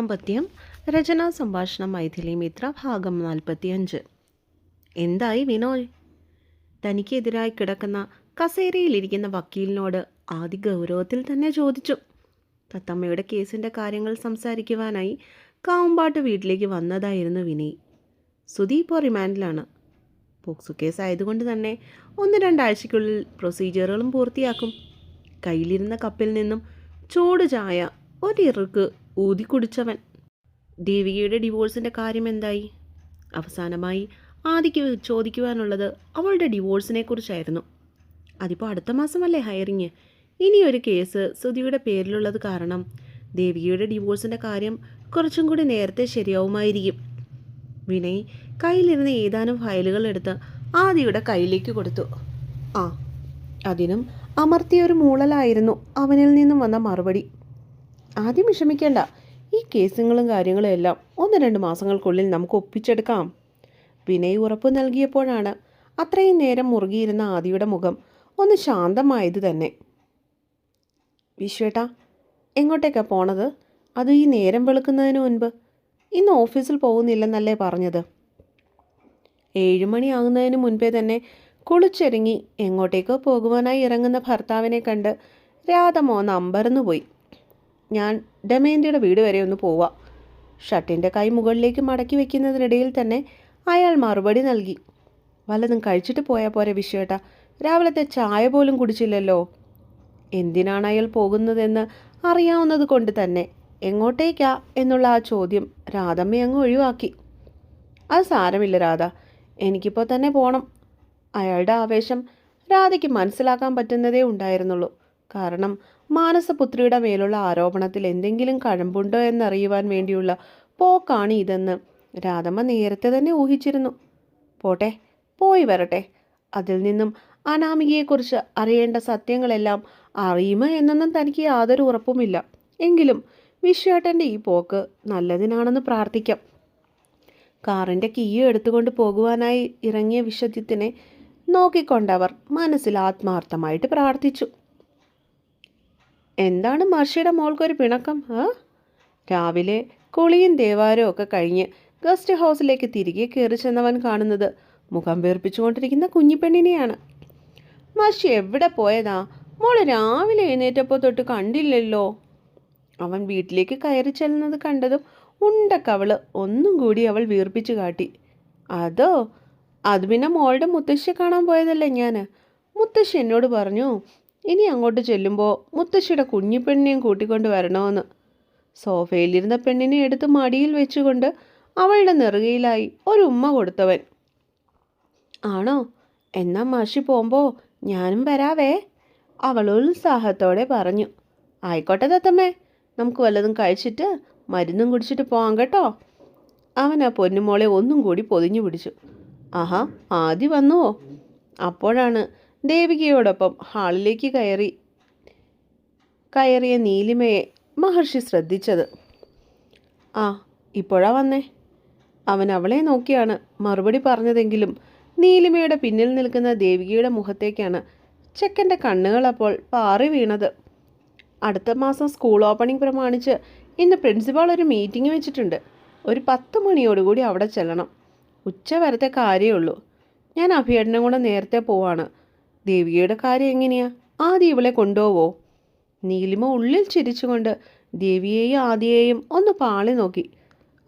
ദാമ്പത്യം രചനാ സംഭാഷണം മൈഥിലി മിത്ര ഭാഗം നാൽപ്പത്തിയഞ്ച്. എന്തായി വിനോയ്? തനിക്കെതിരായി കിടക്കുന്ന കസേരയിലിരിക്കുന്ന വക്കീലിനോട് ആദ്യ ഗൗരവത്തിൽ തന്നെ ചോദിച്ചു. തത്തമ്മയുടെ കേസിന്റെ കാര്യങ്ങൾ സംസാരിക്കുവാനായി കാവുമ്പാട്ട് വീട്ടിലേക്ക് വന്നതായിരുന്നു വിനയ്. സുധി ഇപ്പോൾ റിമാൻഡിലാണ്. പോക്സോ കേസ് ആയതുകൊണ്ട് തന്നെ ഒന്ന് രണ്ടാഴ്ചയ്ക്കുള്ളിൽ പ്രൊസീജിയറുകളും പൂർത്തിയാക്കും. കയ്യിലിരുന്ന കപ്പിൽ നിന്നും ചൂട് ചായ ഒരിറുക്ക് ഊതി കുടിച്ചവൻ. ദേവികയുടെ ഡിവോഴ്സിന്റെ കാര്യം എന്തായി? അവസാനമായി ആദിക്ക് ചോദിക്കുവാനുള്ളത് അവളുടെ ഡിവോഴ്സിനെ കുറിച്ചായിരുന്നു. അതിപ്പോൾ അടുത്ത മാസമല്ലേ ഹയറിങ്. ഇനിയൊരു കേസ് സുധിയുടെ പേരിലുള്ളത് കാരണം ദേവികയുടെ ഡിവോഴ്സിന്റെ കാര്യം കുറച്ചും കൂടി നേരത്തെ ശരിയാവുമായിരിക്കും. വിനയ് കയ്യിലിരുന്ന ഏതാനും ഫയലുകൾ എടുത്ത് ആദിയുടെ കയ്യിലേക്ക് കൊടുത്തു. ആ അതിനും അമർത്തിയ ഒരു മൂളലായിരുന്നു അവനിൽ നിന്നും വന്ന മറുപടി. ആദ്യം വിഷമിക്കേണ്ട. ഈ കേസുകളും കാര്യങ്ങളും എല്ലാം ഒന്ന് രണ്ട് മാസങ്ങൾക്കുള്ളിൽ നമുക്ക് ഒപ്പിച്ചെടുക്കാം. വിനയ് ഉറപ്പ് നൽകിയപ്പോഴാണ് അത്രയും നേരം മുറുകിയിരുന്ന ആദിയുടെ മുഖം ഒന്ന് ശാന്തമായത് തന്നെ. വിശ്വേട്ടാ എങ്ങോട്ടേക്കാ പോണത്? അത് ഈ നേരം വെളുക്കുന്നതിന് മുൻപ് ഇന്ന് ഓഫീസിൽ പോകുന്നില്ലെന്നല്ലേ പറഞ്ഞത്? ഏഴുമണിയാകുന്നതിന് മുൻപേ തന്നെ കുളിച്ചിറങ്ങി എങ്ങോട്ടേക്കോ പോകുവാനായി ഇറങ്ങുന്ന ഭർത്താവിനെ കണ്ട് രാധമോ അമ്പരന്നു പോയി ഞാൻ ഡമേന്തിയുടെ വീട് വരെ ഒന്ന് പോവാം. ഷട്ടിന്റെ കൈ മുകളിലേക്ക് മടക്കി വെക്കുന്നതിനിടയിൽ തന്നെ അയാൾ മറുപടി നൽകി. വല്ലതും കഴിച്ചിട്ട് പോയാൽ പോരെ വിശ്വേട്ട. രാവിലത്തെ ചായ പോലും കുടിച്ചില്ലല്ലോ. എന്തിനാണ് അയാൾ പോകുന്നതെന്ന് അറിയാവുന്നത് കൊണ്ട് തന്നെ എങ്ങോട്ടേക്കാ എന്നുള്ള ആ ചോദ്യം രാധമ്മ അങ്ങ് ഒഴിവാക്കി. അത് സാരമില്ല രാധ. എനിക്കിപ്പോൾ തന്നെ പോണം. അയാളുടെ ആവേശം രാധയ്ക്ക് മനസ്സിലാക്കാൻ പറ്റുന്നതേ ഉണ്ടായിരുന്നുള്ളൂ. കാരണം മാനസപുത്രിയുടെ മേലുള്ള ആരോപണത്തിൽ എന്തെങ്കിലും കഴമ്പുണ്ടോ എന്നറിയുവാൻ വേണ്ടിയുള്ള പോക്കാണ് ഇതെന്ന് രാധമ്മ നേരത്തെ തന്നെ ഊഹിച്ചിരുന്നു. പോട്ടെ പോയി വരട്ടെ. അതിൽ നിന്നും അനാമികയെക്കുറിച്ച് അറിയേണ്ട സത്യങ്ങളെല്ലാം അറിയുമോ എന്നൊന്നും തനിക്ക് യാതൊരു ഉറപ്പുമില്ല. എങ്കിലും വിശ്വേട്ടന്റെ ഈ പോക്ക് നല്ലതിനാണെന്ന് പ്രാർത്ഥിക്കാം. കാറിന്റെ കീയും എടുത്തുകൊണ്ട് പോകുവാനായി ഇറങ്ങിയ വിശ്വജിത്തിനെ നോക്കിക്കൊണ്ടവർ മനസ്സിൽ ആത്മാർത്ഥമായിട്ട് പ്രാർത്ഥിച്ചു. എന്താണ് മർഷിയുടെ മോൾക്കൊരു പിണക്കം ആ? രാവിലെ കുളിയും ദേവാരവും ഒക്കെ കഴിഞ്ഞ് ഗസ്റ്റ് ഹൗസിലേക്ക് തിരികെ കയറി ചെന്നവൻ കാണുന്നത് മുഖം വീർപ്പിച്ചുകൊണ്ടിരിക്കുന്ന കുഞ്ഞിപ്പെണ്ണിനെയാണ്. മഷി എവിടെ പോയതാ? മോൾ രാവിലെ എഴുന്നേറ്റപ്പോൾ തൊട്ട് കണ്ടില്ലല്ലോ. അവൻ വീട്ടിലേക്ക് കയറി ചെല്ലുന്നത് കണ്ടതും ഉണ്ടക്കവൾ ഒന്നും കൂടി അവൾ വീർപ്പിച്ചു കാട്ടി. അതോ? അത് പിന്നെ മോളുടെ മുത്തശ്ശിയെ കാണാൻ പോയതല്ലേ ഞാൻ മുത്തശ്ശി എന്നോട് പറഞ്ഞു ഇനി അങ്ങോട്ട് ചെല്ലുമ്പോൾ മുത്തശ്ശിയുടെ കുഞ്ഞിപ്പെണ്ണിനെയും കൂട്ടിക്കൊണ്ട് വരണമെന്ന്. സോഫയിലിരുന്ന പെണ്ണിനെ എടുത്ത് മടിയിൽ വെച്ചുകൊണ്ട് അവളുടെ നെറുകയിലായി ഒരു ഉമ്മ കൊടുത്തവൻ. ആണോ? എന്നാ മാഷി പോകുമ്പോൾ ഞാനും വരാവേ. അവൾ ഉത്സാഹത്തോടെ പറഞ്ഞു. ആയിക്കോട്ടെ തത്തമ്മേ നമുക്ക് വല്ലതും കഴിച്ചിട്ട് മരുന്നും കുടിച്ചിട്ട് പോകാം കേട്ടോ. അവൻ ആ പൊന്നുമോളെ ഒന്നും കൂടി പൊതിഞ്ഞു പിടിച്ചു. ആഹാ ആദ്യം വന്നുവോ? അപ്പോഴാണ് ദേവികയോടൊപ്പം ഹാളിലേക്ക് കയറി കയറിയ നീലിമയെ മഹർഷി ശ്രദ്ധിച്ചത്. ആ ഇപ്പോഴാ വന്നേ. അവൻ അവളെ നോക്കിയാണ്. മറുപടി പറഞ്ഞതെങ്കിലും നീലിമയുടെ പിന്നിൽ നിൽക്കുന്ന ദേവികയുടെ മുഖത്തേക്കാണ് ചെക്കന്റെ കണ്ണുകൾ അപ്പോൾ പാറി വീണത്. അടുത്ത മാസം സ്കൂൾ ഓപ്പണിംഗ് പ്രമാണിച്ച് ഇന്ന് പ്രിൻസിപ്പാൾ ഒരു മീറ്റിംഗ് വെച്ചിട്ടുണ്ട്. ഒരു പത്ത് മണിയോടുകൂടി അവിടെ ചെല്ലണം. ഉച്ച വരത്തെ കാര്യമുള്ളൂ ഞാൻ അഭിയേട്ടനും കൂടെ നേരത്തെ പോവാണ്. ദേവികയുടെ കാര്യം എങ്ങനെയാ? ആദ്യം ഇവളെ കൊണ്ടുപോവോ? നീലിമ ഉള്ളിൽ ചിരിച്ചുകൊണ്ട് ദേവിയെയും ആദിയെയും ഒന്ന് പാളി നോക്കി.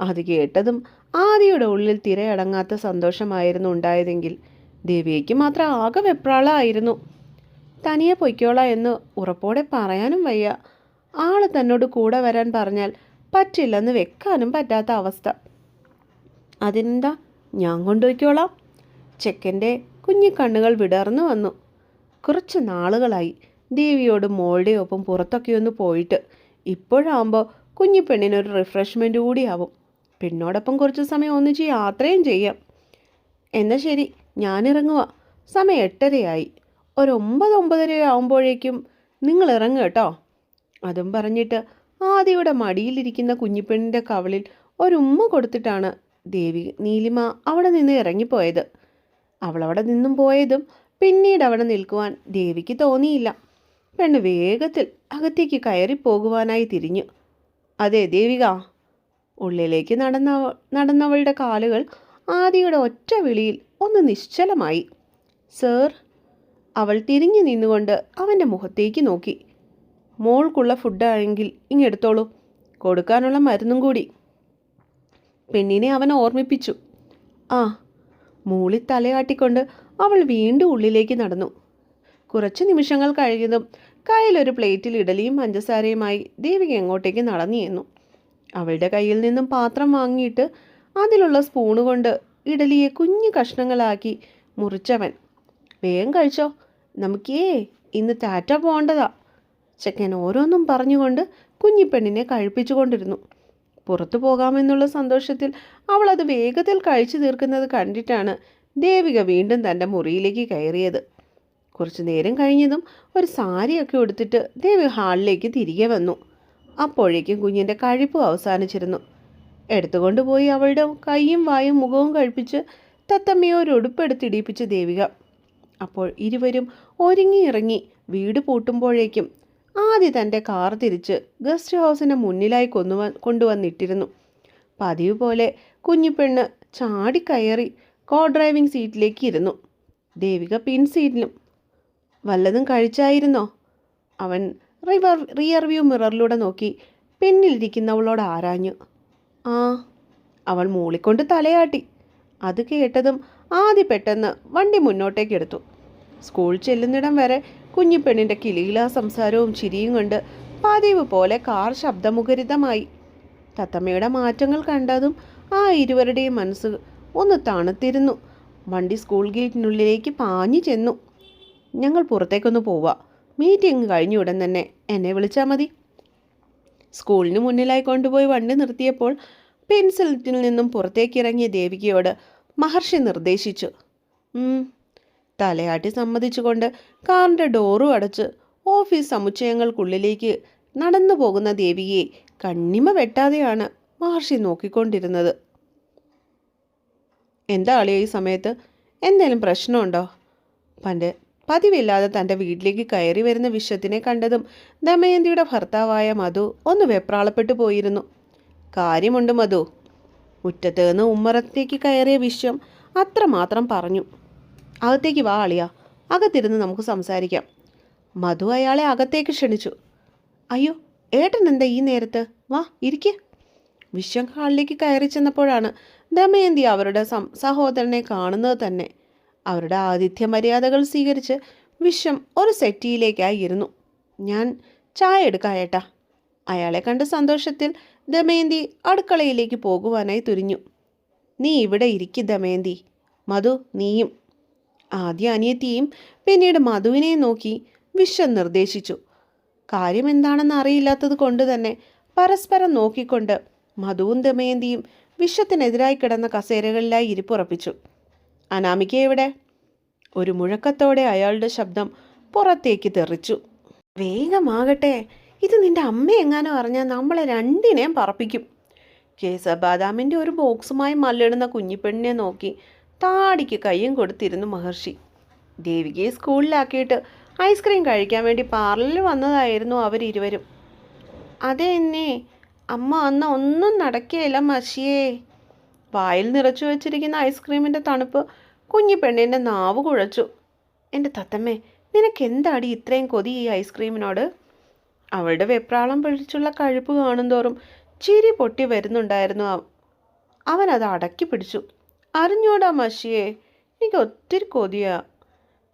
അത് കേട്ടതും ആദിയുടെ ഉള്ളിൽ തിരയടങ്ങാത്ത സന്തോഷമായിരുന്നു ഉണ്ടായതെങ്കിൽ ദേവിയയ്ക്ക് മാത്രം ആകെ വെപ്രാളായിരുന്നു. തനിയെ പൊയ്ക്കോള എന്ന് ഉറപ്പോടെ പറയാനും വയ്യ. ആൾ തന്നോട് കൂടെ വരാൻ പറഞ്ഞാൽ പറ്റില്ലെന്ന് വെക്കാനും പറ്റാത്ത അവസ്ഥ. അതിനെന്താ? ഞാൻ കൊണ്ടുപോയിക്കോളാം. ചെക്കന്റെ കുഞ്ഞു കണ്ണുകൾ വിടർന്നു വന്നു. കുറച്ച് നാളുകളായി ദേവിയോട് മോളുടെ ഒപ്പം പുറത്തൊക്കെ ഒന്ന് പോയിട്ട് ഇപ്പോഴാകുമ്പോൾ കുഞ്ഞു പെണ്ണിനൊരു റിഫ്രഷ്മെന്റ് കൂടിയാവും. പെണ്ണോടൊപ്പം കുറച്ച് സമയം ഒന്നിച്ച് യാത്രയും ചെയ്യാം. എന്നാൽ ശരി ഞാനിറങ്ങുക സമയം എട്ടരയായി. ഒരു ഒമ്പത് ഒമ്പതര ആവുമ്പോഴേക്കും നിങ്ങൾ ഇറങ്ങുക കേട്ടോ. അതും പറഞ്ഞിട്ട് ആദ്യയുടെ മടിയിലിരിക്കുന്ന കുഞ്ഞിപ്പെണ്ണിന്റെ കവളിൽ ഒരു ഉമ്മ കൊടുത്തിട്ടാണ് ദേവി നീലിമ അവിടെ നിന്ന് ഇറങ്ങിപ്പോയത്. അവളവിടെ നിന്നും പോയതും പിന്നീട് അവിടെ നിൽക്കുവാൻ ദേവിക്ക് തോന്നിയില്ല. പെണ്ണ് വേഗത്തിൽ അകത്തേക്ക് കയറി പോകുവാനായി തിരിഞ്ഞു. അതെ ദേവിക. ഉള്ളിലേക്ക് നടന്ന നടന്നവളുടെ കാലുകൾ ആദിയുടെ ഒറ്റ വിളിയിൽ ഒന്ന് നിശ്ചലമായി. സർ. അവൾ തിരിഞ്ഞു നിന്നുകൊണ്ട് അവന്റെ മുഖത്തേക്ക് നോക്കി. മോൾക്കുള്ള ഫുഡാണെങ്കിൽ ഇങ്ങെടുത്തോളൂ കൊടുക്കാനുള്ള മരുന്നും കൂടി. പെണ്ണിനെ അവൻ ഓർമ്മിപ്പിച്ചു. ആ മൂളി തലയാട്ടിക്കൊണ്ട് അവൾ വീണ്ടും ഉള്ളിലേക്ക് നടന്നു. കുറച്ച് നിമിഷങ്ങൾ കഴിഞ്ഞതും കയ്യിലൊരു പ്ലേറ്റിൽ ഇഡലിയും പഞ്ചസാരയുമായി ദേവിക എങ്ങോട്ടേക്ക് നടന്നിരുന്നു അവളുടെ കയ്യിൽ നിന്നും പാത്രം വാങ്ങിയിട്ട് അതിലുള്ള സ്പൂണ് കൊണ്ട് ഇഡലിയെ കുഞ്ഞു കഷ്ണങ്ങളാക്കി മുറിച്ചവൻ വേഗം കഴിച്ചോ നമുക്കേ ഇന്ന് ടാറ്റ പോകേണ്ടതാ ചെക്കൻ ഓരോന്നും പറഞ്ഞുകൊണ്ട് കുഞ്ഞിപ്പെണ്ണിനെ കഴിപ്പിച്ചുകൊണ്ടിരുന്നു. പുറത്തു പോകാമെന്നുള്ള സന്തോഷത്തിൽ അവൾ അത് വേഗത്തിൽ കഴിച്ചു തീർക്കുന്നത് കണ്ടിട്ടാണ് ദേവിക വീണ്ടും തന്റെ മുറിയിലേക്ക് കയറിയത്. കുറച്ചു നേരം കഴിഞ്ഞതും ഒരു സാരിയൊക്കെ ഉടുത്തിട്ട് ദേവി ഹാളിലേക്ക് തിരികെ വന്നു. അപ്പോഴേക്കും കുഞ്ഞിന്റെ കഴിപ്പ് അവസാനിച്ചിരുന്നു. എടുത്തുകൊണ്ടുപോയി അവളുടെ കൈയും വായും മുഖവും കഴിപ്പിച്ച് തത്തമ്മയെ ഒരു ഉടുപ്പെടുത്തിടിപ്പിച്ച് ദേവിക. അപ്പോൾ ഇരുവരും ഒരുങ്ങിയിറങ്ങി വീട് പൂട്ടുമ്പോഴേക്കും ആദ്യ തന്റെ കാർ തിരിച്ച് ഗസ്റ്റ് ഹൗസിന് മുന്നിലായി കൊന്നുവ കൊണ്ടുവന്നിട്ടിരുന്നു. പതിവ് പോലെ കുഞ്ഞിപ്പെണ്ണ് ചാടിക്കയറി കോ ഡ്രൈവിംഗ് സീറ്റിലേക്ക് ഇരുന്നു. ദേവിക പിൻ സീറ്റിലും വല്ലതും കഴിച്ചായിരുന്നോ? അവൻ റിവർ റിയർ വ്യൂ മിററിലൂടെ നോക്കി പിന്നിലിരിക്കുന്നവളോട് ആരാഞ്ഞു. ആ അവൾ മൂളിക്കൊണ്ട് തലയാട്ടി. അത് കേട്ടതും ആദ്യ പെട്ടെന്ന് വണ്ടി മുന്നോട്ടേക്ക് എടുത്തു സ്കൂൾ ചെല്ലുന്നിടം വരെ കുഞ്ഞിപ്പെണ്ണിന്റെ കിളിയിലാ സംസാരവും ചിരിയും കൊണ്ട് പതിവ് പോലെ കാർ ശബ്ദമുഖരിതമായി. തത്തമ്മയുടെ മാറ്റങ്ങൾ കണ്ടതും ആ ഇരുവരുടെയും മനസ്സ് ഒന്ന് തണുത്തിരുന്നു. വണ്ടി സ്കൂൾ ഗേറ്റിനുള്ളിലേക്ക് പാഞ്ഞു ചെന്നു. ഞങ്ങൾ പുറത്തേക്കൊന്ന് പോവാം. മീറ്റിംഗ് കഴിഞ്ഞ ഉടൻ തന്നെ. എന്നെ വിളിച്ചാൽ മതി. സ്കൂളിന് മുന്നിലായി കൊണ്ടുപോയി വണ്ടി നിർത്തിയപ്പോൾ പെൻസിലിറ്റിൽ നിന്നും പുറത്തേക്കിറങ്ങിയ ദേവികയോട് മഹർഷി നിർദ്ദേശിച്ചു. തലയാട്ടി സമ്മതിച്ചുകൊണ്ട് കാറിന്റെ ഡോറും അടച്ച് ഓഫീസ് സമുച്ചയങ്ങൾക്കുള്ളിലേക്ക് നടന്നു പോകുന്ന ദേവിയെ കണ്ണിമ വെട്ടാതെയാണ് മഹർഷി നോക്കിക്കൊണ്ടിരുന്നത്. എന്താ അളിയ ഈ സമയത്ത്? എന്തെങ്കിലും പ്രശ്നമുണ്ടോ? പണ്ട് പതിവില്ലാതെ തന്റെ വീട്ടിലേക്ക് കയറി വരുന്ന വിശ്വത്തിനെ കണ്ടതും ദമയന്തിയുടെ ഭർത്താവായ മധു ഒന്ന് വെപ്രാളപ്പെട്ടു പോയിരുന്നു. കാര്യമുണ്ട് മധു. മുറ്റത്ത് നിന്ന് ഉമ്മറത്തേക്ക് കയറിയ വിശ്വം അത്രമാത്രം പറഞ്ഞു. അകത്തേക്ക് വാ അളിയ. അകത്തിരുന്ന് നമുക്ക് സംസാരിക്കാം. മധു അയാളെ അകത്തേക്ക് ക്ഷണിച്ചു. അയ്യോ ഏട്ടൻ എന്താ ഈ നേരത്ത്? വാ ഇരിക്കേ. വിശ്വം ഹാളിലേക്ക് കയറി ചെന്നപ്പോഴാണ് ദമയന്തി അവരുടെ സഹോദരനെ കാണുന്നത് തന്നെ. അവരുടെ ആതിഥ്യ മര്യാദകൾ സ്വീകരിച്ച് വിശ്വം ഒരു സെറ്റിയിലേക്കായി ഇരുന്നു. ഞാൻ ചായ എടുക്കാം ഏട്ടാ. അയാളെ കണ്ട സന്തോഷത്തിൽ ദമയന്തി അടുക്കളയിലേക്ക് പോകുവാനായി തുരിഞ്ഞു. നീ ഇവിടെ ഇരിക്കും ദമയന്തി. മധു നീയും. ആദ്യ അനിയത്തിയും പിന്നീട് മധുവിനെയും നോക്കി വിശ്വം നിർദ്ദേശിച്ചു. കാര്യം എന്താണെന്ന് അറിയില്ലാത്തത് കൊണ്ട് തന്നെ പരസ്പരം നോക്കിക്കൊണ്ട് മധുവും ദമയന്തിയും വിശ്വത്തിനെതിരായി കിടന്ന കസേരകളിലായി ഇരിപ്പുറപ്പിച്ചു അനാമിക എവിടെ? ഒരു മുഴക്കത്തോടെ അയാളുടെ ശബ്ദം പുറത്തേക്ക് തെറിച്ചു. വേഗമാകട്ടെ ഇത് നിന്റെ അമ്മ എങ്ങാനോ അറിഞ്ഞാൽ നമ്മളെ രണ്ടിനെയും പറപ്പിക്കും. കേസബാദാമിന്റെ ഒരു ബോക്സുമായി മല്ലിടുന്ന കുഞ്ഞിപ്പെണ്ണിനെ നോക്കി താടിക്ക് കയ്യും കൊടുത്തിരുന്നു മഹർഷി. ദേവികയെ സ്കൂളിലാക്കിയിട്ട് ഐസ്ക്രീം കഴിക്കാൻ വേണ്ടി പാർലറിൽ വന്നതായിരുന്നു അവരിരുവരും. അതെ എന്നെ അമ്മ അന്ന് ഒന്നും നടക്കുകയില്ല മഷിയേ വായിൽ നിറച്ചു വെച്ചിരിക്കുന്ന ഐസ്ക്രീമിന്റെ തണുപ്പ് കുഞ്ഞി പെണ്ണിന്റെ നാവ് കുഴച്ചു. എന്റെ തത്തമ്മേ നിനക്ക് എന്താടി ഇത്രയും കൊതി ഈ ഐസ്ക്രീമിനോട്? അവളുടെ വെപ്രാളം പിടിച്ചുള്ള കഴുപ്പ് കാണുന്തോറും ചിരി പൊട്ടി വരുന്നുണ്ടായിരുന്നു അവൻ അത് അടക്കി പിടിച്ചു. അറിഞ്ഞോടാ മഷിയെ. എനിക്ക് ഒത്തിരി കൊതിയാ.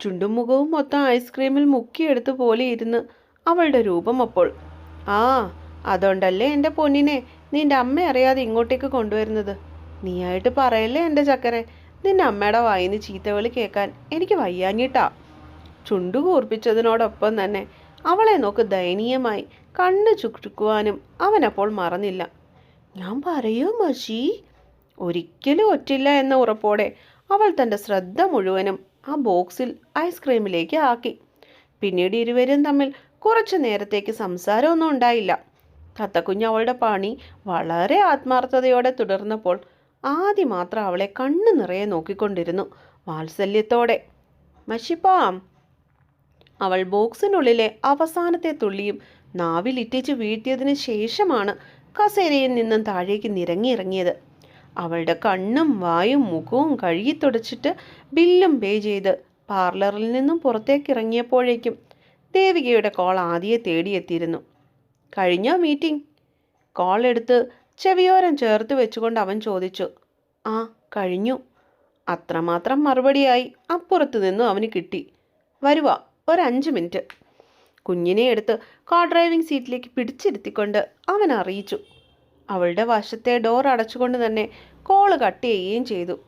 ചുണ്ടും മുഖവും മൊത്തം ഐസ്ക്രീമിൽ മുക്കിയെടുത്ത് പോലെ ഇരുന്ന് അവളുടെ രൂപം അപ്പോൾ. ആ അതുകൊണ്ടല്ലേ എന്റെ പൊന്നിനെ നിന്റെ അമ്മ അറിയാതെ ഇങ്ങോട്ടേക്ക് കൊണ്ടുവരുന്നത്? നീയായിട്ട് പറയല്ലേ എന്റെ ചക്കരെ? നിന്റെ അമ്മയുടെ വായിന്ന് ചീത്തവിളി കേൾക്കാൻ എനിക്ക് വയ്യാഞ്ഞിട്ടാ. ചുണ്ടു കൂർപ്പിച്ചതിനോടൊപ്പം തന്നെ അവളെ നോക്ക് ദയനീയമായി കണ്ണ് ചുക്കുവാനും അവനപ്പോൾ മറന്നില്ല. ഞാൻ പറയൂ മഷി? ഒരിക്കലും ഒറ്റില്ല എന്ന ഉറപ്പോടെ അവൾ തന്റെ ശ്രദ്ധ മുഴുവനും ആ ബോക്സിൽ ഐസ്ക്രീമിലേക്ക് ആക്കി. പിന്നീട് ഇരുവരും തമ്മിൽ കുറച്ചു നേരത്തേക്ക് സംസാരമൊന്നും ഉണ്ടായില്ല. തത്തക്കുഞ്ഞ് അവളുടെ പണി വളരെ ആത്മാർത്ഥതയോടെ തുടർന്നപ്പോൾ ആദ്യം മാത്രം അവളെ കണ്ണു നിറയെ നോക്കിക്കൊണ്ടിരുന്നു. വാത്സല്യത്തോടെ മഷിപ്പാം. അവൾ ബോക്സിനുള്ളിലെ അവസാനത്തെ തുള്ളിയും നാവിലിറ്റിച്ച് വീഴ്ത്തിയതിന് ശേഷമാണ് കസേരയിൽ നിന്നും താഴേക്ക് നിരങ്ങി ഇറങ്ങിയത്. അവളുടെ കണ്ണും വായും മുഖവും കഴുകി തുടച്ചിട്ട് ബില്ലും പേ ചെയ്ത് പാർലറിൽ നിന്നും പുറത്തേക്ക് ഇറങ്ങിയപ്പോഴേക്കും ദേവികയുടെ കോൾ ആദിയെ തേടിയെത്തിയിരുന്നു. കഴിഞ്ഞ മീറ്റിംഗ്? കോൾ എടുത്ത് ചെവിയോരം ചേർത്ത് വെച്ചുകൊണ്ട് അവൻ ചോദിച്ചു. ആ കഴിഞ്ഞു. അത്രമാത്രം മറുപടിയായി. അപ്പുറത്ത് നിന്നും അവന് കിട്ടി. വരുവ ഒരഞ്ച് മിനിറ്റ്. കുഞ്ഞിനെ എടുത്ത് കാർ ഡ്രൈവിംഗ് സീറ്റിലേക്ക് പിടിച്ചിരുത്തിക്കൊണ്ട് അവൻ അറിയിച്ചു. അവളുടെ വശത്തെ ഡോർ അടച്ചുകൊണ്ട് തന്നെ കോൾ കട്ട് ചെയ്യുകയും ചെയ്തു.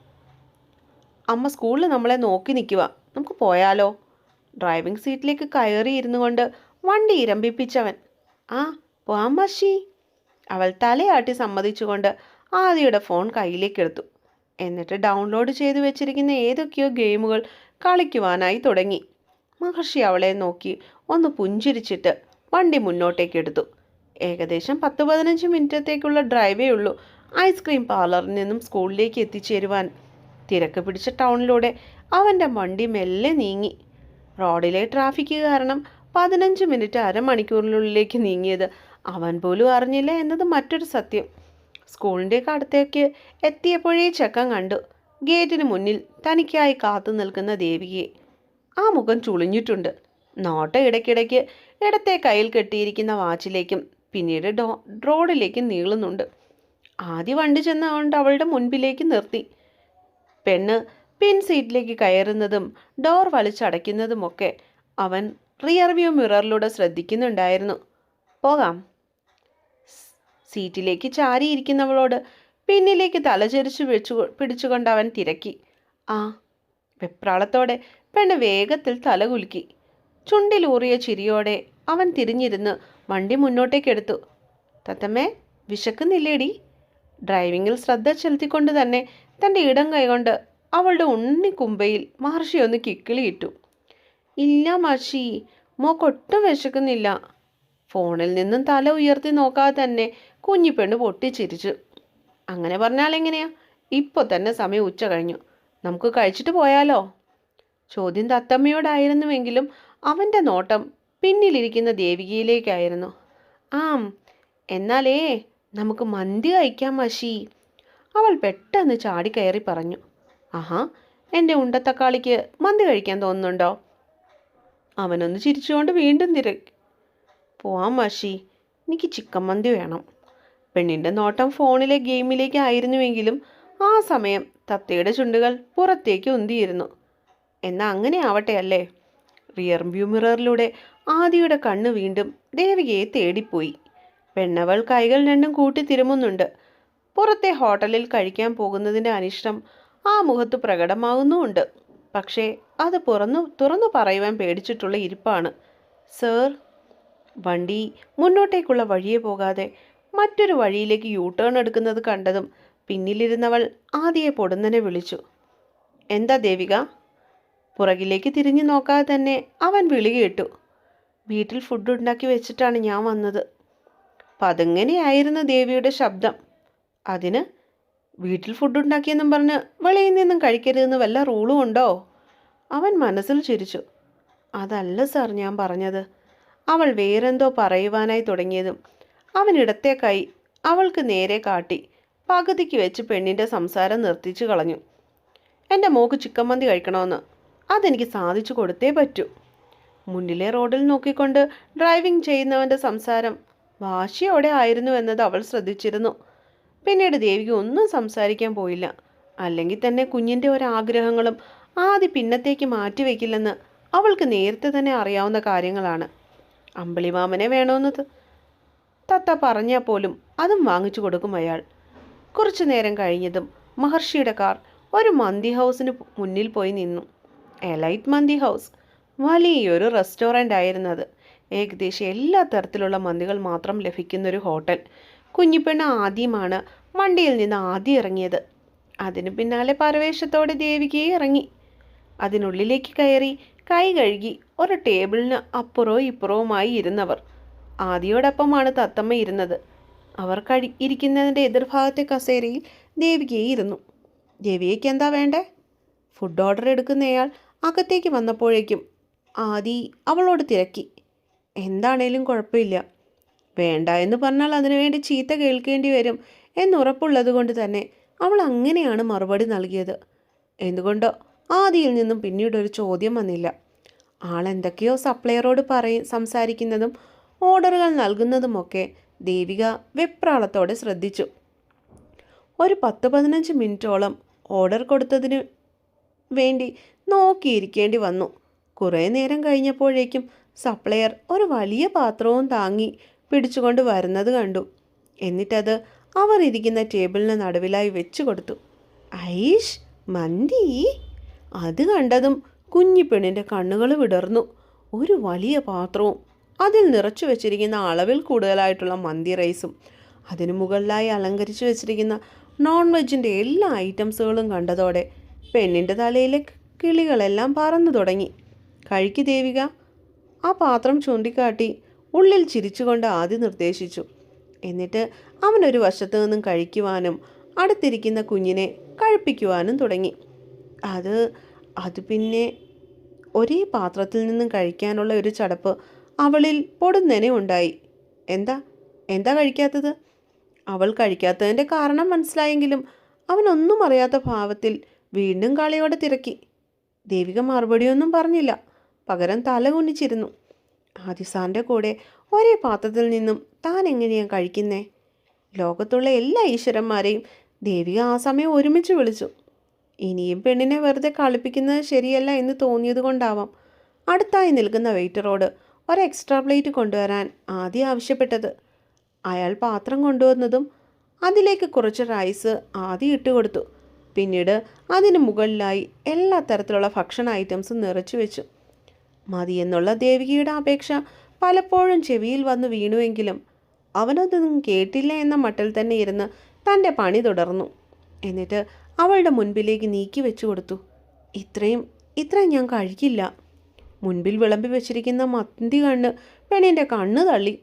അമ്മ സ്കൂളിൽ നമ്മളെ നോക്കി നിൽക്കുക നമുക്ക് പോയാലോ? ഡ്രൈവിംഗ് സീറ്റിലേക്ക് കയറി ഇരുന്നു കൊണ്ട് വണ്ടി ഇരമ്പിപ്പിച്ചവൻ. ആ പോവാം അവൾ തലയാട്ടി സമ്മതിച്ചുകൊണ്ട് ആദിയുടെ ഫോൺ കയ്യിലേക്കെടുത്തു എന്നിട്ട് ഡൗൺലോഡ് ചെയ്ത് വെച്ചിരിക്കുന്ന ഏതൊക്കെയോ ഗെയിമുകൾ കളിക്കുവാനായി തുടങ്ങി. മഹർഷി അവളെ നോക്കി ഒന്ന് പുഞ്ചിരിച്ചിട്ട് വണ്ടി മുന്നോട്ടേക്കെടുത്തു ഏകദേശം പത്ത് പതിനഞ്ച് മിനിറ്റത്തേക്കുള്ള ഡ്രൈവേ ഉള്ളൂ. ഐസ്ക്രീം പാർലറിൽ നിന്നും സ്കൂളിലേക്ക് എത്തിച്ചേരുവാൻ തിരക്ക് പിടിച്ച ടൗണിലൂടെ അവന്റെ വണ്ടി മെല്ലെ നീങ്ങി. റോഡിലെ ട്രാഫിക് കാരണം പതിനഞ്ച് മിനിറ്റ് അരമണിക്കൂറിനുള്ളിലേക്ക് നീങ്ങിയത് അവൻ പോലും അറിഞ്ഞില്ല എന്നത് മറ്റൊരു സത്യം. സ്കൂളിന്റെ അടുത്തേക്ക് എത്തിയപ്പോഴേ ചെക്കൻ കണ്ടു. ഗേറ്റിന് മുന്നിൽ തനിക്കായി കാത്തു നിൽക്കുന്ന ദേവികയെ. ആ മുഖം ചുളിഞ്ഞിട്ടുണ്ട്. നോട്ട ഇടയ്ക്കിടയ്ക്ക് ഇടത്തെ കയ്യിൽ കെട്ടിയിരിക്കുന്ന വാച്ചിലേക്കും പിന്നീട് ഡോ റോഡിലേക്കും നീളുന്നുണ്ട്. ആദ്യ വണ്ടി ചെന്ന് കൊണ്ട് അവളുടെ മുൻപിലേക്ക് നിർത്തി. പെണ്ണ് പിൻ സീറ്റിലേക്ക് കയറുന്നതും ഡോർ വലിച്ചടയ്ക്കുന്നതുമൊക്കെ അവൻ റിയർ വ്യൂ മിററിലൂടെ ശ്രദ്ധിക്കുന്നുണ്ടായിരുന്നു. പോകാം. സീറ്റിലേക്ക് ചാരിയിരിക്കുന്നവളോട് പിന്നിലേക്ക് തലചെരിച്ചു വെച്ചു പിടിച്ചുകൊണ്ട് അവൻ തിരക്കി. ആ വെപ്രാളത്തോടെ പെണ്ണ് വേഗത്തിൽ തലകുലുക്കി. ചുണ്ടിലൂറിയ ചിരിയോടെ അവൻ തിരിഞ്ഞിരുന്ന് വണ്ടി മുന്നോട്ടേക്കെടുത്തു. തത്തമ്മേ വിശക്കുന്നില്ലേടി? ഡ്രൈവിങ്ങിൽ ശ്രദ്ധ ചെലുത്തിക്കൊണ്ട് തന്നെ തന്റെ ഇടം കൈകൊണ്ട് അവളുടെ ഉണ്ണിക്കുമ്പയിൽ മഹർഷി ഒന്ന് കിക്കിളിയിട്ടു. ഇല്ല മാഷി മോക്കൊട്ടും വിശക്കുന്നില്ല. ഫോണിൽ നിന്നും തല ഉയർത്തി നോക്കാതെ തന്നെ കുഞ്ഞിപ്പെണ്ണ് പൊട്ടിച്ചിരിച്ചു. അങ്ങനെ പറഞ്ഞാൽ എങ്ങനെയാ? ഇപ്പോൾ തന്നെ സമയം ഉച്ച കഴിഞ്ഞു. നമുക്ക് കഴിച്ചിട്ട് പോയാലോ ചോദ്യം തത്തമ്മയോടായിരുന്നുവെങ്കിലും അവന്റെ നോട്ടം പിന്നിലിരിക്കുന്ന ദേവികയിലേക്കായിരുന്നു. ആം എന്നാലേ നമുക്ക് മന്തി കഴിക്കാം മഷി. അവൾ പെട്ടെന്ന് ചാടി കയറി പറഞ്ഞു. ആഹാ എന്റെ ഉണ്ടത്തക്കാളിക്ക് മന്തി കഴിക്കാൻ തോന്നുന്നുണ്ടോ? അവനൊന്ന് ചിരിച്ചുകൊണ്ട് വീണ്ടും തിര പോവാം മാഷി. എനിക്ക് ചിക്കൻ മന്തി വേണം. പെണ്ണിന്റെ നോട്ടം ഫോണിലെ ഗെയിമിലേക്ക് ആയിരുന്നുവെങ്കിലും ആ സമയം തത്തയുടെ ചുണ്ടുകൾ പുറത്തേക്ക് ഉന്തിയിരുന്നു. എന്നാൽ അങ്ങനെ ആവട്ടെ അല്ലേ? റിയർ വ്യൂ മിററിലൂടെ ആദിയുടെ കണ്ണ് വീണ്ടും ദേവികയെ തേടിപ്പോയി. പെണ്ണവൾ കൈകൾ രണ്ടും കൂട്ടി തിരുമുന്നുണ്ട്. പുറത്തെ ഹോട്ടലിൽ കഴിക്കാൻ പോകുന്നതിന്റെ അനിഷ്ടം ആ മുഖത്ത് പ്രകടമാകുന്നുമുണ്ട് പക്ഷേ അത് പുറന്നു തുറന്നു പറയുവാൻ പേടിച്ചിട്ടുള്ള ഇരിപ്പാണ്. സർ വണ്ടി മുന്നോട്ടേക്കുള്ള വഴിയെ പോകാതെ മറ്റൊരു വഴിയിലേക്ക് യൂ ടേൺ എടുക്കുന്നത് കണ്ടതും പിന്നിലിരുന്നവൾ ആദിയെ പൊടുന്നനെ വിളിച്ചു. എന്താ ദേവിക? പുറകിലേക്ക് തിരിഞ്ഞു നോക്കാതെ തന്നെ അവൻ വിളി കേട്ടു. വീട്ടിൽ ഫുഡ് ഉണ്ടാക്കി വെച്ചിട്ടാണ് ഞാൻ വന്നത്. പതുങ്ങനെയായിരുന്നു ദേവിയുടെ ശബ്ദം? അതിന് വീട്ടിൽ ഫുഡ് ഉണ്ടാക്കിയെന്നും പറഞ്ഞ് വെളിയിൽ നിന്നും കഴിക്കരുതെന്ന് വല്ല റൂളും ഉണ്ടോ? അവൻ മനസ്സിൽ ചിരിച്ചു. അതല്ല സാർ ഞാൻ പറഞ്ഞത്. അവൾ വേറെന്തോ പറയുവാനായി തുടങ്ങിയതും അവൻ ഇടത്തെ കൈ അവൾക്ക് നേരെ കാട്ടി പകുതിക്ക് വെച്ച് പെണ്ണിന്റെ സംസാരം നിർത്തിച്ചു കളഞ്ഞു. എന്റെ മോക്ക് ചിക്കൻ മന്തി കഴിക്കണമെന്ന്. അതെനിക്ക് സാധിച്ചു കൊടുത്തേ പറ്റൂ. മുന്നിലെ റോഡിൽ നോക്കിക്കൊണ്ട് ഡ്രൈവിംഗ് ചെയ്യുന്നവന്റെ സംസാരം വാശിയോടെ ആയിരുന്നു എന്നത് അവൾ ശ്രദ്ധിച്ചിരുന്നു. പിന്നീട് ദേവിക്ക് ഒന്നും സംസാരിക്കാൻ പോയില്ല. അല്ലെങ്കിൽ തന്നെ കുഞ്ഞിന്റെ ഒരാഗ്രഹങ്ങളും ആദ്യ പിന്നത്തേക്ക് മാറ്റിവെക്കില്ലെന്ന് അവൾക്ക് നേരത്തെ തന്നെ അറിയാവുന്ന കാര്യങ്ങളാണ്. അമ്പിളിമാമനെ വേണമെന്നത് തത്ത പറഞ്ഞാൽ പോലും അതും വാങ്ങിച്ചു കൊടുക്കും അയാൾ. കുറച്ചു നേരം കഴിഞ്ഞതും മഹർഷിയുടെ കാർ ഒരു മന്തി ഹൗസിന് മുന്നിൽ പോയി നിന്നു. Elite Mandi house. വലിയൊരു റെസ്റ്റോറന്റ് ആയിരുന്നത്. ഏകദേശം എല്ലാ തരത്തിലുള്ള മന്തികൾ മാത്രം ലഭിക്കുന്നൊരു ഹോട്ടൽ. കുഞ്ഞിപ്പെണ്ണ് ആദ്യമാണ് വണ്ടിയിൽ നിന്ന് ആദ്യം ഇറങ്ങിയത്. അതിനു പിന്നാലെ പരവേശത്തോടെ ദേവികയെ ഇറങ്ങി. അതിനുള്ളിലേക്ക് കയറി കൈ കഴുകി ഒരു ടേബിളിന് അപ്പുറവും ഇപ്പുറവുമായി ഇരുന്നവർ. ആദിയോടൊപ്പമാണ് തത്തമ്മ ഇരുന്നത്. അവർ കഴി ഇരിക്കുന്നതിന്റെ എതിർഭാഗത്തെ കസേരയിൽ ദേവികയെ ഇരുന്നു. ദേവികയ്ക്ക് എന്താ വേണ്ടേ? ഫുഡ് ഓർഡർ എടുക്കുന്നയാൾ അകത്തേക്ക് വന്നപ്പോഴേക്കും ആദി അവളോട് തിരക്കി. എന്താണേലും കുഴപ്പമില്ല. വേണ്ട എന്ന് പറഞ്ഞാൽ അതിനുവേണ്ടി ചീത്ത കേൾക്കേണ്ടി വരും എന്നുറപ്പുള്ളത് കൊണ്ട് തന്നെ അവൾ അങ്ങനെയാണ് മറുപടി നൽകിയത്. എന്തുകൊണ്ടോ ആദിയിൽ നിന്നും പിന്നീട് ഒരു ചോദ്യം വന്നില്ല. ആളെന്തൊക്കെയോ സപ്ലയറോട് പറയും സംസാരിക്കുന്നതും ഓർഡറുകൾ നൽകുന്നതുമൊക്കെ ദേവിക വെപ്രാളത്തോടെ ശ്രദ്ധിച്ചു. ഒരു പത്ത് പതിനഞ്ച് മിനിറ്റോളം ഓർഡർ കൊടുത്തതിന് വേണ്ടി നോക്കിയിരിക്കേണ്ടി വന്നു. കുറേ നേരം കഴിഞ്ഞപ്പോഴേക്കും സപ്ലയർ ഒരു വലിയ പാത്രവും താങ്ങി പിടിച്ചുകൊണ്ട് വരുന്നത് കണ്ടു. എന്നിട്ടത് അവർ ഇരിക്കുന്ന ടേബിളിന് നടുവിലായി വെച്ചു കൊടുത്തു. ഐഷ് മന്തി? അത് കണ്ടതും കുഞ്ഞിപ്പെണ്ണിന്റെ കണ്ണുകൾ വിടർന്നു. ഒരു വലിയ പാത്രവും അതിൽ നിറച്ചു വെച്ചിരിക്കുന്ന അളവിൽ കൂടുതലായിട്ടുള്ള മന്തി റൈസും അതിനു മുകളിലായി അലങ്കരിച്ചു വെച്ചിരിക്കുന്ന നോൺ വെജിന്റെ എല്ലാ ഐറ്റംസുകളും കണ്ടതോടെ പെണ്ണിന്റെ തലയിലെ കിളികളെല്ലാം പറന്നു തുടങ്ങി. കഴിക്കു ദേവിക. ആ പാത്രം ചൂണ്ടിക്കാട്ടി ഉള്ളിൽ ചിരിച്ചുകൊണ്ട് ആദ്യം നിർദ്ദേശിച്ചു. എന്നിട്ട് അവനൊരു വശത്തു നിന്നും കഴിക്കുവാനും അടുത്തിരിക്കുന്ന കുഞ്ഞിനെ കഴിപ്പിക്കുവാനും തുടങ്ങി. അത് അത് പിന്നെ ഒരേ പാത്രത്തിൽ നിന്നും കഴിക്കാനുള്ള ഒരു ചടപ്പ് അവളിൽ പൊടുന്നനെ ഉണ്ടായി. എന്താ? എന്താ കഴിക്കാത്തത്? അവൾ കഴിക്കാത്തതിന്റെ കാരണം മനസ്സിലായെങ്കിലും അവനൊന്നും അറിയാത്ത ഭാവത്തിൽ വീണ്ടും കളിയോടെ തിരക്കി. ദേവിക മറുപടിയൊന്നും പറഞ്ഞില്ല. പകരം തല കുനിച്ചിരുന്നു. ആദിസാറിന്റെ കൂടെ ഒരേ പാത്രത്തിൽ നിന്നും താൻ എങ്ങനെയാ കഴിക്കുന്നേ? ലോകത്തുള്ള എല്ലാ ഈശ്വരന്മാരെയും ദേവിക ആ സമയം ഒരുമിച്ച് വിളിച്ചു. ഇനിയും പെണ്ണിനെ വെറുതെ കളിപ്പിക്കുന്നത് ശരിയല്ല എന്ന് തോന്നിയത് കൊണ്ടാവാം. അടുത്തായി നിൽക്കുന്ന വെയിറ്ററോട് ഒരു എക്സ്ട്രാ പ്ലേറ്റ് കൊണ്ടുവരാൻ ആദ്യം ആവശ്യപ്പെട്ടത്. അയാൾ പാത്രം കൊണ്ടുവന്നതും അതിലേക്ക് കുറച്ച് റൈസ് ആദ്യം ഇട്ട് കൊടുത്തു. പിന്നീട് അതിന് മുകളിലായി എല്ലാ തരത്തിലുള്ള ഭക്ഷണ ഐറ്റംസും നിറച്ചു വെച്ചു. മതിയെന്നുള്ള ദേവികയുടെ അപേക്ഷ പലപ്പോഴും ചെവിയിൽ വന്നു വീണുവെങ്കിലും അവനതൊന്നും കേട്ടില്ല എന്ന മട്ടിൽ തന്നെ ഇരുന്ന് തന്റെ പണി തുടർന്നു. എന്നിട്ട് അവളുടെ മുൻപിലേക്ക് നീക്കി വെച്ചു കൊടുത്തു. ഇത്രയും ഇത്രയും ഞാൻ കഴിക്കില്ല മുൻപിൽ വിളമ്പി വെച്ചിരിക്കുന്ന മന്തി കണ്ണ് പെണ്ണിന്റെ കണ്ണ് തള്ളി.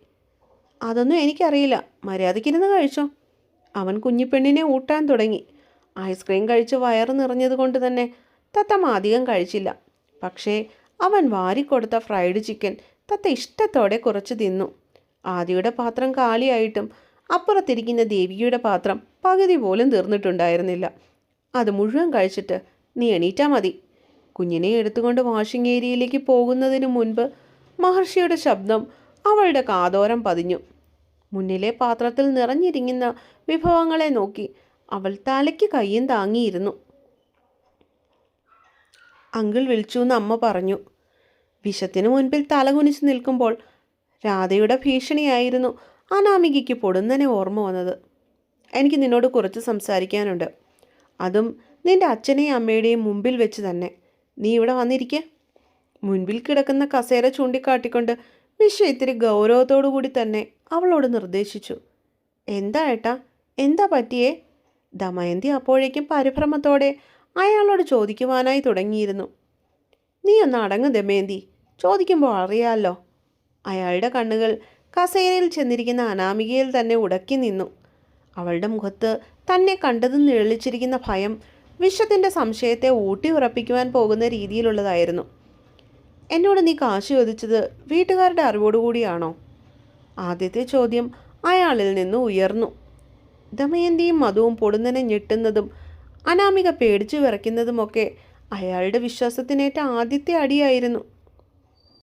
അതൊന്നും എനിക്കറിയില്ല. മര്യാദയ്ക്കിരുന്ന് കഴിച്ചോ. അവൻ കുഞ്ഞിപ്പെണ്ണിനെ ഊട്ടാൻ തുടങ്ങി. ഐസ്ക്രീം കഴിച്ച് വയറ് നിറഞ്ഞതുകൊണ്ട് തന്നെ തത്തമ്മ അധികം കഴിച്ചില്ല. പക്ഷേ അവൻ വാരിക്കൊടുത്ത ഫ്രൈഡ് ചിക്കൻ തത്ത ഇഷ്ടത്തോടെ കുറച്ച് തിന്നു. ആദിയുടെ പാത്രം കാലിയായിട്ടും അപ്പുറത്തിരിക്കുന്ന ദേവിയുടെ പാത്രം പകുതി പോലും തീർന്നിട്ടുണ്ടായിരുന്നില്ല. അത് മുഴുവൻ കഴിച്ചിട്ട് നീ എണീറ്റാ മതി. കുഞ്ഞിനെ എടുത്തുകൊണ്ട് വാഷിംഗ് ഏരിയയിലേക്ക് പോകുന്നതിന് മുൻപ് മഹർഷിയുടെ ശബ്ദം അവളുടെ കാതോരം പതിഞ്ഞു. മുന്നിലെ പാത്രത്തിൽ നിറഞ്ഞിരിക്കുന്ന വിഭവങ്ങളെ നോക്കി അവൾ തലയ്ക്ക് കയ്യും താങ്ങിയിരുന്നു. അങ്കിൾ വിളിച്ചു എന്ന് അമ്മ പറഞ്ഞു. വിശത്തിന് മുൻപിൽ തലകുനിച്ച് നിൽക്കുമ്പോൾ രാധയുടെ ഭീഷണിയായിരുന്നു അനാമികയ്ക്ക് പൊടുന്നനെ ഓർമ്മ വന്നത്. എനിക്ക് നിന്നോട് കുറച്ച് സംസാരിക്കാനുണ്ട്. അതും നിന്റെ അച്ഛനെയും അമ്മയുടെയും മുമ്പിൽ വെച്ച് തന്നെ. നീ ഇവിടെ വന്നിരിക്കെ. മുൻപിൽ കിടക്കുന്ന കസേര ചൂണ്ടിക്കാട്ടിക്കൊണ്ട് വിഷ ഇത്തിരി ഗൗരവത്തോടു കൂടി തന്നെ അവളോട് നിർദ്ദേശിച്ചു. എന്താ ഏട്ടാ? എന്താ പറ്റിയേ? ദമയന്തി അപ്പോഴേക്കും പരിഭ്രമത്തോടെ അയാളോട് ചോദിക്കുവാനായി തുടങ്ങിയിരുന്നു. നീ ഒന്ന് അടങ്ങ് ദമേന്തി ചോദിക്കുമ്പോൾ അറിയാമല്ലോ അയാളുടെ കണ്ണുകൾ കസേരയിൽ ചെന്നിരിക്കുന്ന അനാമികയിൽ തന്നെ ഉടക്കി നിന്നു. അവളുടെ മുഖത്ത് തന്നെ കണ്ടതും നിഴലിച്ചിരിക്കുന്ന ഭയം വിശ്വത്തിന്റെ സംശയത്തെ ഊട്ടി ഉറപ്പിക്കുവാൻ പോകുന്ന രീതിയിലുള്ളതായിരുന്നു. എന്നോട് നീ കാശ് ചോദിച്ചത് വീട്ടുകാരുടെ അറിവോടുകൂടിയാണോ? ആദ്യത്തെ ചോദ്യം അയാളിൽ നിന്ന് ഉയർന്നു. ദമയന്തിയും മധുവും പൊടുന്നനെ ഞെട്ടുന്നതും അനാമിക പേടിച്ചു വിറയ്ക്കുന്നതുമൊക്കെ അയാളുടെ വിശ്വാസത്തിനേറ്റ ആദ്യത്തെ അടിയായിരുന്നു.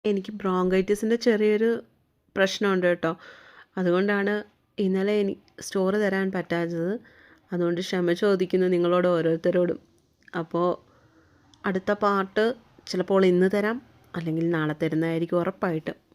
എനിക്ക് ബ്രോങ്കൈറ്റിസിന്റെ ചെറിയൊരു പ്രശ്നമുണ്ട് കേട്ടോ. അതുകൊണ്ടാണ് ഇന്നലെ എനിക്ക് സ്റ്റോറ് തരാൻ പറ്റാത്തത് അതുകൊണ്ട് ക്ഷമ ചോദിക്കുന്നു നിങ്ങളോട് ഓരോരുത്തരോടും. അപ്പോൾ അടുത്ത പാർട്ട് ചിലപ്പോൾ ഇന്ന് തരാം അല്ലെങ്കിൽ നാളെ തരുന്നതായിരിക്കും ഉറപ്പായിട്ട്.